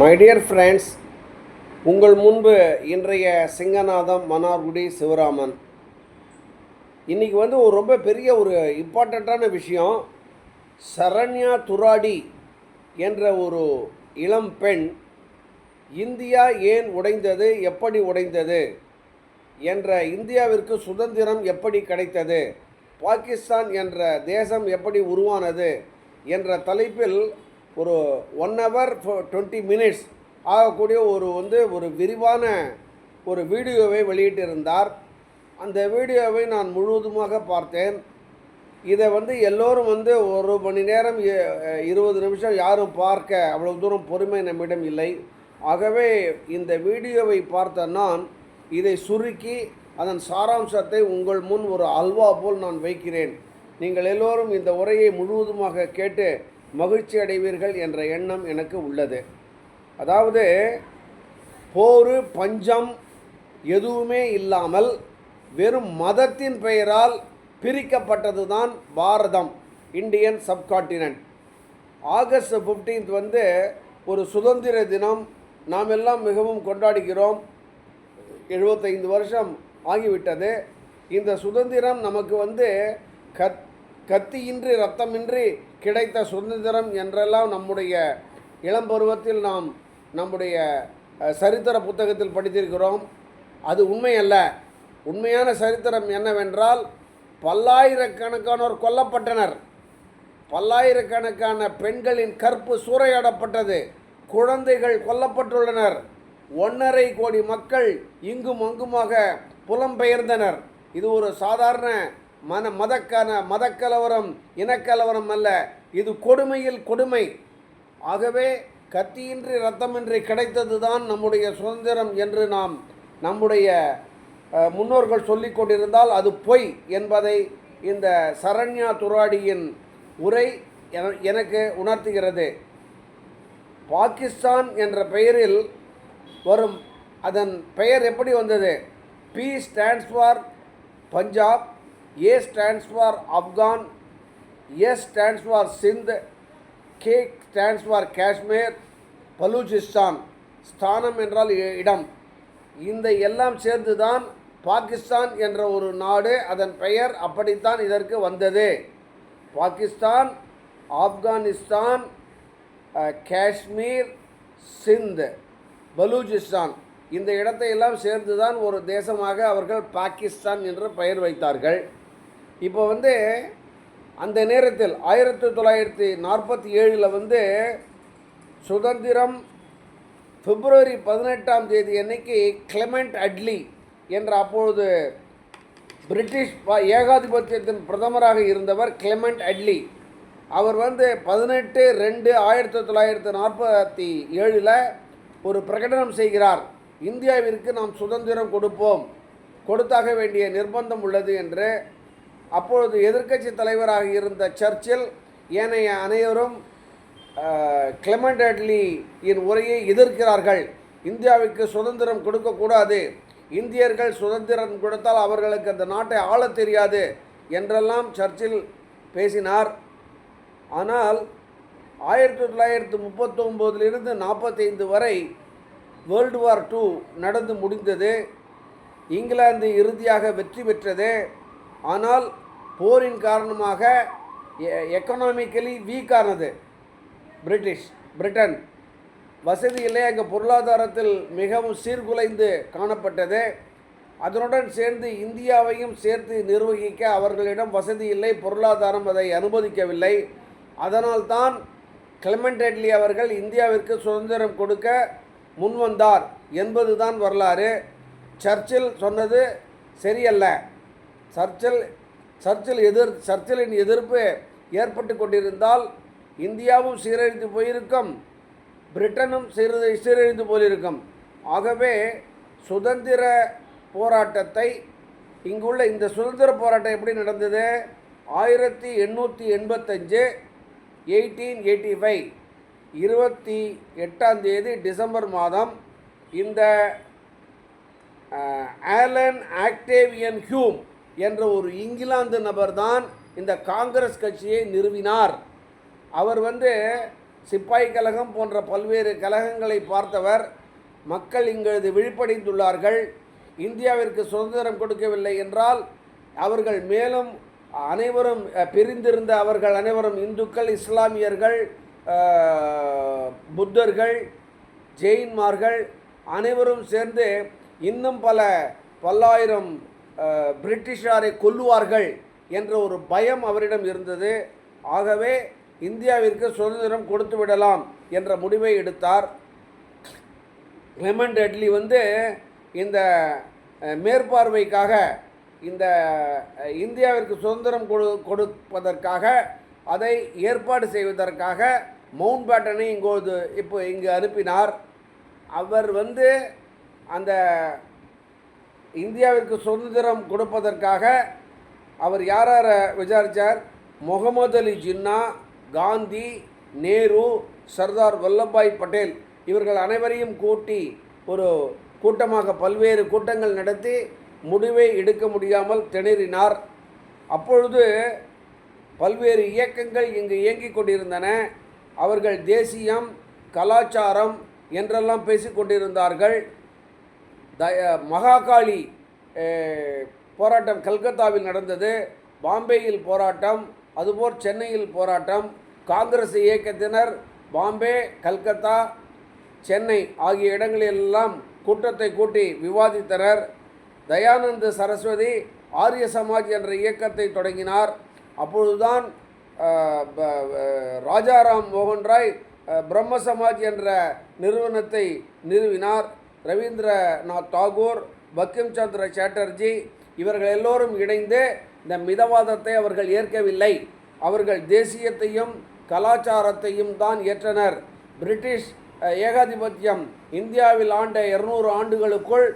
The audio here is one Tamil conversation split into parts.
மை டியர் ஃப்ரெண்ட்ஸ் உங்கள் முன்பு இன்றைய சிங்கநாதம் மன்னார்குடி சிவராமன். இன்றைக்கி வந்து ஒரு ரொம்ப பெரிய ஒரு இம்பார்ட்டண்ட்டான விஷயம். சரண்யா துராடி என்ற ஒரு இளம் பெண் இந்தியா ஏன் உடைந்தது? எப்படி உடைந்தது? என்ற இந்தியாவிற்கு சுதந்திரம் எப்படி கிடைத்தது? பாகிஸ்தான் என்ற தேசம் எப்படி உருவானது? என்ற தலைப்பில் ஒரு ஒன் ஹவர் டுவெண்ட்டி மினிட்ஸ் ஆகக்கூடிய ஒரு வந்து ஒரு விரிவான ஒரு வீடியோவை வெளியிட்டிருந்தார். அந்த வீடியோவை நான் முழுவதுமாக பார்த்தேன். இதை வந்து எல்லோரும் வந்து ஒரு மணி நேரம் இருபது நிமிஷம் யாரும் பார்க்க அவ்வளோ தூரம் பொறுமை நம்மிடம் இல்லை. ஆகவே இந்த வீடியோவை பார்த்த நான் இதை சுருக்கி அதன் சாராம்சத்தை உங்கள் முன் ஒரு அல்வா போல் நான் வைக்கிறேன். நீங்கள் எல்லோரும் இந்த உரையை முழுவதுமாக கேட்டு மகிழ்ச்சி அடைவீர்கள் என்ற எண்ணம் எனக்கு உள்ளது. அதாவது போர் பஞ்சம் எதுவுமே இல்லாமல் வெறும் மதத்தின் பெயரால் பிரிக்கப்பட்டது தான் Bharatam Indian subcontinent August 15th வந்து ஒரு சுதந்திர தினம். நாம் எல்லாம் மிகவும் கொண்டாடுகிறோம். எழுபத்தைந்து வருஷம் ஆகிவிட்டது. இந்த சுதந்திரம் நமக்கு வந்து கத் கத்தியின்றி ரத்தமின்றி கிடைத்த சுதந்திரம் என்றெல்லாம் நம்முடைய இளம் பருவத்தில் நாம் நம்முடைய சரித்திர புத்தகத்தில் படித்திருக்கிறோம். அது உண்மையல்ல. உண்மையான சரித்திரம் என்னவென்றால் பல்லாயிரக்கணக்கானோர் கொல்லப்பட்டனர். பல்லாயிரக்கணக்கான பெண்களின் கற்பு சூறையாடப்பட்டது. குழந்தைகள் கொல்லப்பட்டுள்ளனர். ஒன்றரை கோடி மக்கள் இங்கும் அங்குமாக புலம்பெயர்ந்தனர். இது ஒரு சாதாரண மன மதக்கான மதக்கலவரம் இனக்கலவரம் அல்ல. இது கொடுமையில் கொடுமை. ஆகவே கத்தியின்றி ரத்தமின்றி கிடைத்தது தான் நம்முடைய சுதந்திரம் என்று நாம் நம்முடைய முன்னோர்கள் சொல்லி கொண்டிருந்தால் அது பொய் என்பதை இந்த சரண்யா துராடியின் உரை என- எனக்கு உணர்த்துகிறது. பாகிஸ்தான் என்ற பெயரில் வரும் அதன் பெயர் எப்படி வந்தது? P stands for Punjab A stands for Afghan S stands for Sindh K stands for Kashmir Baluchistan ஸ்தானம் என்றால் இடம். இந்த எல்லாம் சேர்ந்து தான் பாகிஸ்தான் என்ற ஒரு நாடு அதன் பெயர் அப்படித்தான் இதற்கு வந்தது. பாகிஸ்தான் ஆப்கானிஸ்தான் காஷ்மீர் சிந்த் பலூச்சிஸ்தான். இந்த இடத்தை எல்லாம் சேர்ந்து தான் ஒரு தேசமாக அவர்கள் பாகிஸ்தான் என்று பெயர் வைத்தார்கள். இப்போ வந்து அந்த நேரத்தில் ஆயிரத்தி தொள்ளாயிரத்தி நாற்பத்தி ஏழில் வந்து சுதந்திரம் பிப்ரவரி பதினெட்டாம் தேதி அன்னைக்கு கிளமெண்ட் அட்லி என்ற அப்பொழுது பிரிட்டிஷ் ப- ஏகாதிபத்தியத்தின் பிரதமராக இருந்தவர் கிளமெண்ட் அட்லி. அவர் வந்து பதினெட்டு ரெண்டு ஆயிரத்தி தொள்ளாயிரத்தி நாற்பத்தி ஏழில் ஒரு பிரகடனம் செய்கிறார். இந்தியாவிற்கு நாம் சுதந்திரம் கொடுப்போம். கொடுத்தாக வேண்டிய நிர்பந்தம் உள்ளது என்று அப்பொழுது எதிர்க்கட்சி தலைவராக இருந்த சர்ச்சில் ஏனைய அனைவரும் கிளமண்ட் அட்லியின் உரையை எதிர்க்கிறார்கள். இந்தியாவுக்கு சுதந்திரம் கொடுக்கக்கூடாது. இந்தியர்கள் சுதந்திரம் கொடுத்தால் அவர்களுக்கு அந்த நாட்டை ஆளத் தெரியாது என்றெல்லாம் சர்ச்சில் பேசினார். ஆனால் ஆயிரத்தி தொள்ளாயிரத்து முப்பத்தொம்போதிலிருந்து நாற்பத்தைந்து வரை வேர்ல்டு வார் டூ நடந்து முடிந்தது. இங்கிலாந்து இறுதியாக வெற்றி பெற்றது. ஆனால் போரின் காரணமாக எக்கனாமிக்கலி வீக்கானது பிரிட்டிஷ் பிரிட்டன் வசதியிலே அங்கே பொருளாதாரத்தில் மிகவும் சீர்குலைந்து காணப்பட்டது. அதனுடன் சேர்ந்து இந்தியாவையும் சேர்த்து நிர்வகிக்க அவர்களிடம் வசதி இல்லை பொருளாதாரம் அதை அனுமதிக்கவில்லை. அதனால்தான் கிளமெண்ட் அட்லி அவர்கள் இந்தியாவிற்கு சுதந்திரம் கொடுக்க முன்வந்தார் என்பதுதான் வரலாறு. சர்ச்சில் சொன்னது சரியல்ல. சர்ச்சில் சர்ச்சில் எதிர் சர்ச்சிலின் எதிர்ப்பு ஏற்பட்டு கொண்டிருந்தால் இந்தியாவும் சீரழிந்து போயிருக்கும் பிரிட்டனும் சீர சீரழிந்து போயிருக்கும். ஆகவே சுதந்திர போராட்டத்தை இங்குள்ள இந்த சுதந்திர போராட்டம் எப்படி நடந்தது? ஆயிரத்தி எண்ணூற்றி எண்பத்தஞ்சு எயிட்டீன் எயிட்டி ஃபைவ் இருபத்தி எட்டாம் தேதி டிசம்பர் மாதம் இந்த ஆலன் ஆக்டேவியன் ஹியூம் என்ற ஒரு இங்கிலாந்து நபர்தான் இந்த காங்கிரஸ் கட்சியை நிறுவினார். அவர் வந்து சிப்பாய் கழகம் போன்ற பல்வேறு கழகங்களை பார்த்தவர். மக்கள் இங்கு விழிப்படைந்துள்ளார்கள். இந்தியாவிற்கு சுதந்திரம் கொடுக்கவில்லை என்றால் அவர்கள் மேலும் அனைவரும் பிரிந்திருந்த அவர்கள் அனைவரும் இந்துக்கள் இஸ்லாமியர்கள் புத்தர்கள் ஜெயின்மார்கள் அனைவரும் சேர்ந்து இன்னும் பல பல்லாயிரம் பிரிட்டிஷாரை கொல்லுவார்கள் என்ற ஒரு பயம் அவரிடம் இருந்தது. ஆகவே இந்தியாவிற்கு சுதந்திரம் கொடுத்து விடலாம் என்ற முடிவை எடுத்தார். லெமன் அட்லி வந்து இந்த மேற்பார்வைக்காக இந்த இந்தியாவிற்கு சுதந்திரம் கொடு கொடுப்பதற்காக அதை ஏற்பாடு செய்வதற்காக மவுண்ட் பேட்டனை இங்கோது இப்போ இங்கு அனுப்பினார். அவர் வந்து அந்த இந்தியாவிற்கு சுதந்திரம் கொடுப்பதற்காக அவர் யார் யாரை விசாரித்தார் முகமது அலி ஜின்னா காந்தி நேரு சர்தார் வல்லபாய் பட்டேல். இவர்கள் அனைவரையும் கூட்டி ஒரு கூட்டமாக பல்வேறு கூட்டங்கள் நடத்தி முடிவை எடுக்க முடியாமல் திணறினார். அப்பொழுது பல்வேறு இயக்கங்கள் இங்கு இயங்கிக் கொண்டிருந்தன. அவர்கள் தேசியம் கலாச்சாரம் என்றெல்லாம் பேசிக்கொண்டிருந்தார்கள் த மகாகாளி போராட்டம் கல்கத்தாவில் நடந்தது. பாம்பேயில் போராட்டம் அதுபோல் சென்னையில் போராட்டம். காங்கிரஸ் இயக்கத்தினர் பாம்பே கல்கத்தா சென்னை ஆகிய இடங்களிலெல்லாம் கூட்டத்தை கூட்டி விவாதித்தனர். தயானந்த சரஸ்வதி ஆரிய சமாஜ் என்ற இயக்கத்தை தொடங்கினார். அப்பொழுதுதான் ப- ராஜாராம் மோகன் ராய் பிரம்ம சமாஜ் என்ற நிறுவனத்தை நிறுவினார். ரவீந்திரநாத் தாகூர் பக்கிம் சந்திர சாட்டர்ஜி இவர்கள் எல்லோரும் இணைந்து இந்த மிதவாதத்தை அவர்கள் ஏற்கவில்லை. அவர்கள் தேசியத்தையும் கலாச்சாரத்தையும் தான் ஏற்றனர். பிரிட்டிஷ் ஏகாதிபத்தியம் இந்தியாவில் ஆண்ட இருநூறு ஆண்டுகளுக்குள்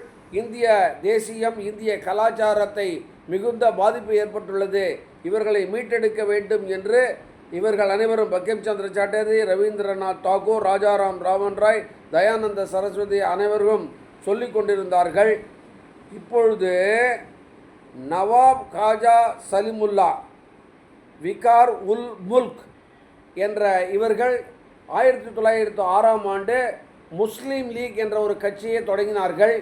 இந்திய தேசியம் இந்திய கலாச்சாரத்தை மிகுந்த பாதிப்பு ஏற்பட்டுள்ளது. இவர்களை மீட்டெடுக்க வேண்டும் என்று இவர்கள் அனைவரும் பக்கிம் சந்திர சாட்டர்ஜி ரவீந்திரநாத் தாகூர் ராஜாராம் ராமன் ராய் தயானந்த சரஸ்வதி அனைவரும் சொல்லிக் கொண்டிருந்தார்கள். இப்பொழுது நவாப் காஜா சலிமுல்லா விகார் உல் முல்க் என்ற இவர்கள் ஆயிரத்தி தொள்ளாயிரத்து ஆறாம் ஆண்டு முஸ்லீம் லீக் என்ற ஒரு கட்சியை தொடங்கினார்கள்.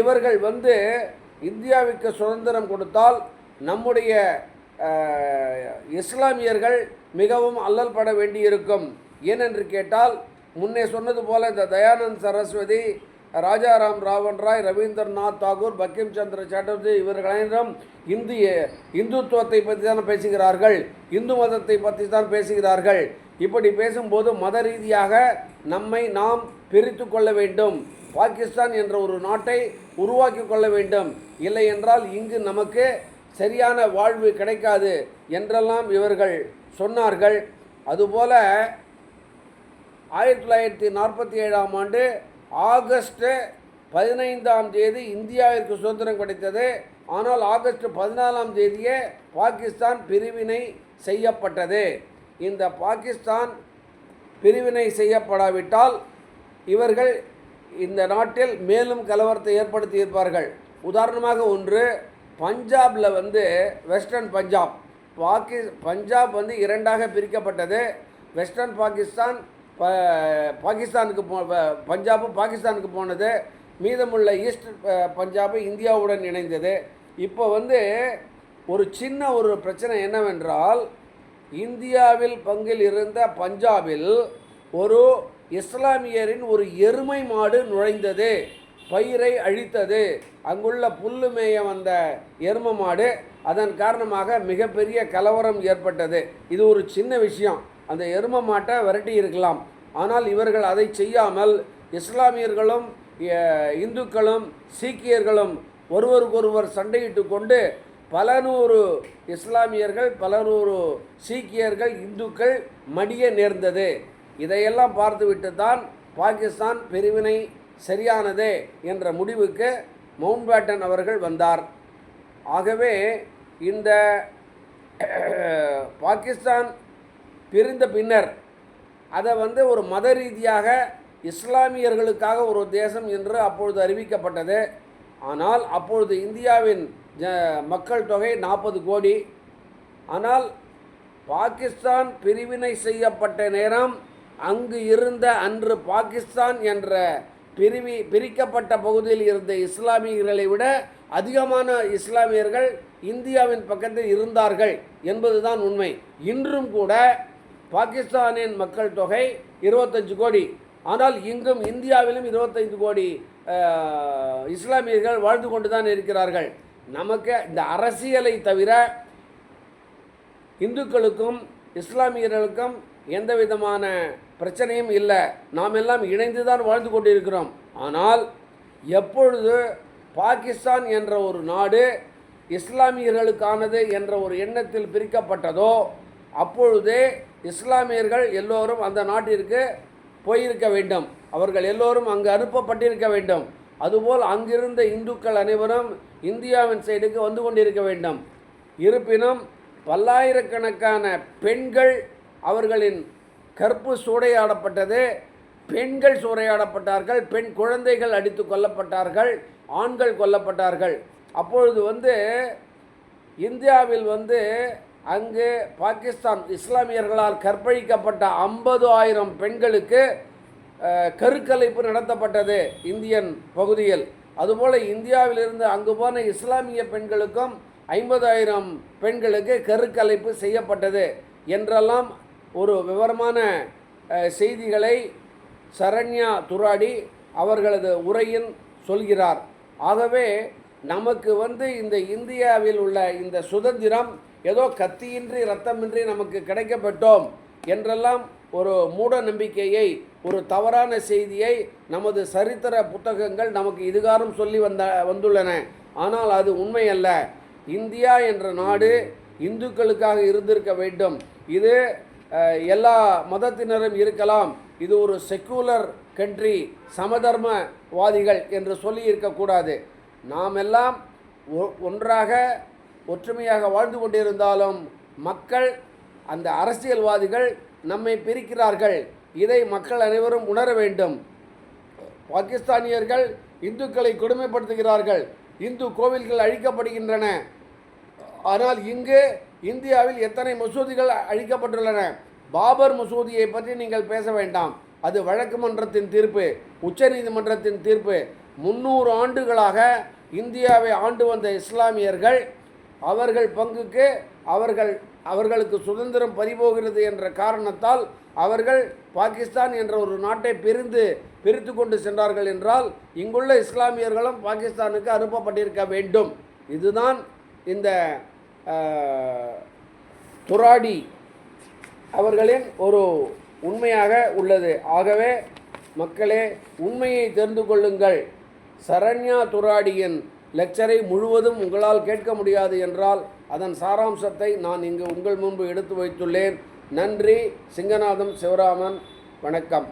இவர்கள் வந்து இந்தியாவுக்கு சுதந்திரம் கொடுத்தால் நம்முடைய இஸ்லாமியர்கள் மிகவும் அல்லல் பட வேண்டியிருக்கும். ஏனென்று கேட்டால் முன்னே சொன்னது போல இந்த தயானந்த் சரஸ்வதி ராஜாராம் ராவன் ராய் ரவீந்திரநாத் தாகூர் பக்கிம் சந்திர சாட்டர்ஜி இவர்கள் இந்து இந்திய இந்துத்துவத்தை பற்றி தான் பேசுகிறார்கள். இந்து மதத்தை பற்றி தான் பேசுகிறார்கள். இப்படி பேசும்போது மத ரீதியாக நம்மை நாம் பிரித்து கொள்ள வேண்டும். பாகிஸ்தான் என்ற ஒரு நாட்டை உருவாக்கி கொள்ள வேண்டும். இல்லை என்றால் இங்கு நமக்கு சரியான வாழ்வு கிடைக்காது என்றெல்லாம் இவர்கள் சொன்னார்கள். அதுபோல ஆயிரத்தி தொள்ளாயிரத்தி நாற்பத்தி ஏழாம் ஆண்டு ஆகஸ்ட் பதினைந்தாம் தேதி இந்தியாவிற்கு சுதந்திரம் கிடைத்தது. ஆனால் ஆகஸ்ட் பதினாலாம் தேதியே பாகிஸ்தான் பிரிவினை செய்யப்பட்டது. இந்த பாகிஸ்தான் பிரிவினை செய்யப்படாவிட்டால் இவர்கள் இந்த நாட்டில் மேலும் கலவரத்தை ஏற்படுத்தியிருப்பார்கள் உதாரணமாக ஒன்று பஞ்சாபில் வந்து வெஸ்டர்ன் பஞ்சாப் பாகி பஞ்சாப் வந்து இரண்டாக பிரிக்கப்பட்டது. வெஸ்டர்ன் பாகிஸ்தான் ப பாகிஸ்தானுக்கு போ பஞ்சாபும் பஞ்சாபு பாகிஸ்தானுக்கு போனது. மீதமுள்ள ஈஸ்ட் பஞ்சாபு இந்தியாவுடன் இணைந்தது. இப்போ வந்து ஒரு சின்ன ஒரு பிரச்சனை என்னவென்றால் இந்தியாவில் பங்கில் இருந்த பஞ்சாபில் ஒரு இஸ்லாமியரின் ஒரு எருமை மாடு நுழைந்தது. பயிரை அழித்தது. அங்குள்ள புல்லு மேய வந்த எரும மாடு அதன் காரணமாக மிகப்பெரிய கலவரம் ஏற்பட்டது. இது ஒரு சின்ன விஷயம். அந்த எரும மாட்டை விரட்டி இருக்கலாம். ஆனால் இவர்கள் அதை செய்யாமல் இஸ்லாமியர்களும் இந்துக்களும் சீக்கியர்களும் ஒருவருக்கொருவர் சண்டையிட்டு கொண்டு பல நூறு இஸ்லாமியர்கள் பல நூறு சீக்கியர்கள் இந்துக்கள் மடிய நேர்ந்தது. இதையெல்லாம் பார்த்துவிட்டு தான் பாகிஸ்தான் பிரிவினை சரியானதே என்ற முடிவுக்கு மவுண்ட் பேட்டன் அவர்கள் வந்தார். ஆகவே இந்த பாகிஸ்தான் பிரிந்த பின்னர் அதை வந்து ஒரு மத ரீதியாக இஸ்லாமியர்களுக்காக ஒரு தேசம் என்று அப்பொழுது அறிவிக்கப்பட்டது. ஆனால் அப்பொழுது இந்தியாவின் ஜ மக்கள் தொகை நாற்பது கோடி. ஆனால் பாகிஸ்தான் பிரிவினை செய்யப்பட்ட நேரம் அங்கு இருந்த அன்று பாகிஸ்தான் என்ற பிரிவி பிரிக்கப்பட்ட பகுதியில் இருந்த இஸ்லாமியர்களை விட அதிகமான இஸ்லாமியர்கள் இந்தியாவின் பக்கத்தில் இருந்தார்கள் என்பதுதான் உண்மை. இன்றும் கூட பாகிஸ்தானின் மக்கள் தொகை இருபத்தஞ்சு கோடி. ஆனால் இங்கும் இந்தியாவிலும் இருபத்தைந்து கோடி இஸ்லாமியர்கள் வாழ்ந்து கொண்டு தான் இருக்கிறார்கள். நமக்கு இந்த அரசியலை தவிர இந்துக்களுக்கும் இஸ்லாமியர்களுக்கும் எந்த விதமான பிரச்சனையும் இல்லை. நாம் எல்லாம் இணைந்து தான் வாழ்ந்து கொண்டிருக்கிறோம். ஆனால் எப்பொழுது பாகிஸ்தான் என்ற ஒரு நாடு இஸ்லாமியர்களுக்கானது என்ற ஒரு எண்ணத்தில் பிரிக்கப்பட்டதோ அப்பொழுதே இஸ்லாமியர்கள் எல்லோரும் அந்த நாட்டிற்கு போயிருக்க வேண்டும். அவர்கள் எல்லோரும் அங்கு அனுப்பப்பட்டிருக்க வேண்டும். அதுபோல் அங்கிருந்த இந்துக்கள் அனைவரும் இந்தியாவின் சைடுக்கு வந்து கொண்டிருக்க வேண்டும். இருப்பினும் பல்லாயிரக்கணக்கான பெண்கள் அவர்களின் கற்பு சூறையாடப்பட்டது. பெண்கள் சூறையாடப்பட்டார்கள் பெண் குழந்தைகள் அடித்து கொல்லப்பட்டார்கள் ஆண்கள் கொல்லப்பட்டார்கள். அப்பொழுது வந்து இந்தியாவில் வந்து அங்கு பாகிஸ்தான் இஸ்லாமியர்களால் கற்பழிக்கப்பட்ட ஐம்பது ஆயிரம் பெண்களுக்கு கருக்கலைப்பு நடத்தப்பட்டது இந்தியன் பகுதியில். அதுபோல் இந்தியாவிலிருந்து அங்கு போன இஸ்லாமிய பெண்களுக்கும் ஐம்பதாயிரம் பெண்களுக்கு கருக்கலைப்பு செய்யப்பட்டது என்றெல்லாம் ஒரு விவரமான செய்திகளை சரண்யா துராடி அவர்களது உரையின் சொல்கிறார். ஆகவே நமக்கு வந்து இந்த இந்தியாவில் உள்ள இந்த சுதந்திரம் ஏதோ கத்தியின்றி ரத்தமின்றி நமக்கு கிடைக்கப்பட்டோம் என்றெல்லாம் ஒரு மூட நம்பிக்கையை ஒரு தவறான செய்தியை நமது சரித்திர புத்தகங்கள் நமக்கு இதுகாரம் சொல்லி வந்த வந்துள்ளன. ஆனால் அது உண்மை அல்ல இந்தியா என்ற நாடு இந்துக்களுக்காக இருந்திருக்க வேண்டும். இது எல்லா மதத்தினரும் இருக்கலாம். இது ஒரு செக்குலர் கண்ட்ரி சமதர்மவாதிகள் என்று சொல்லி இருக்கக்கூடாது நாம் எல்லாம் ஒ- ஒன்றாக ஒற்றுமையாக வாழ்ந்து கொண்டிருந்தாலும் மக்கள் அந்த அரசியல்வாதிகள் நம்மை பிரிக்கிறார்கள். இதை மக்கள் அனைவரும் உணர வேண்டும். பாகிஸ்தானியர்கள் இந்துக்களை கொடுமைப்படுத்துகிறார்கள். இந்து கோவில்கள் அழிக்கப்படுகின்றன. ஆனால் இங்கு இந்தியாவில் எத்தனை மசூதிகள் அழிக்கப்பட்டுள்ளன? பாபர் மசூதியை பற்றி நீங்கள் பேச வேண்டாம். அது வழக்கு மன்றத்தின் தீர்ப்பு உச்சநீதிமன்றத்தின் தீர்ப்பு. முந்நூறு ஆண்டுகளாக இந்தியாவை ஆண்டு வந்த இஸ்லாமியர்கள் அவர்கள் பங்குக்கு அவர்கள் அவர்களுக்கு சுதந்திரம் பறிபோகிறது என்ற காரணத்தால் அவர்கள் பாகிஸ்தான் என்ற ஒரு நாட்டை பிரிந்து பிரித்து கொண்டு சென்றார்கள் என்றால் இங்குள்ள இஸ்லாமியர்களும் பாகிஸ்தானுக்கு அனுப்பப்பட்டிருக்க வேண்டும். இதுதான் இந்த துராடி அவர்களின் ஒரு உண்மையாக உள்ளது. ஆகவே மக்களே உண்மையை தெரிந்து கொள்ளுங்கள். சரண்யா துராடியின் லெக்சரை முழுவதும் உங்களால் கேட்க முடியாது என்றால் அதன் சாராம்சத்தை நான் இங்கு உங்கள் முன்பு எடுத்து வைத்துள்ளேன். நன்றி சிங்கநாதம் சிவராமன். வணக்கம்.